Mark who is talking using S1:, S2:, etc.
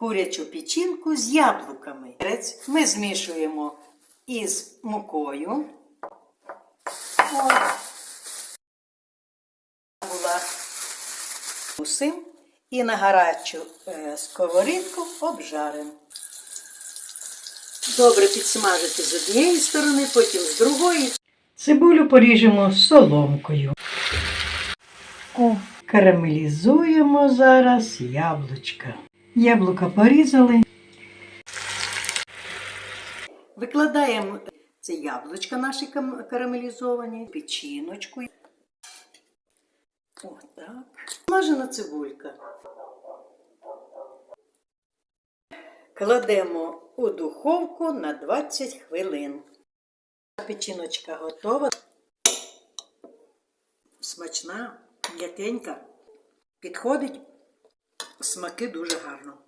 S1: курячу печінку з яблуками. Ми змішуємо із мукою. От. Була і на гарячу е, сковорідку обжаримо. Добре підсмажити з однієї сторони, потім з другої. Цибулю поріжемо соломкою. О, карамелізуємо зараз яблучка. Яблука порізали. Викладаємо це яблучка наші карамелізовані, печіночку. Отак. Смажена цибулька. Кладемо у духовку на 20 хвилин. Печіночка готова. Смачна, м'якенька. Підходить смаки дуже гарно.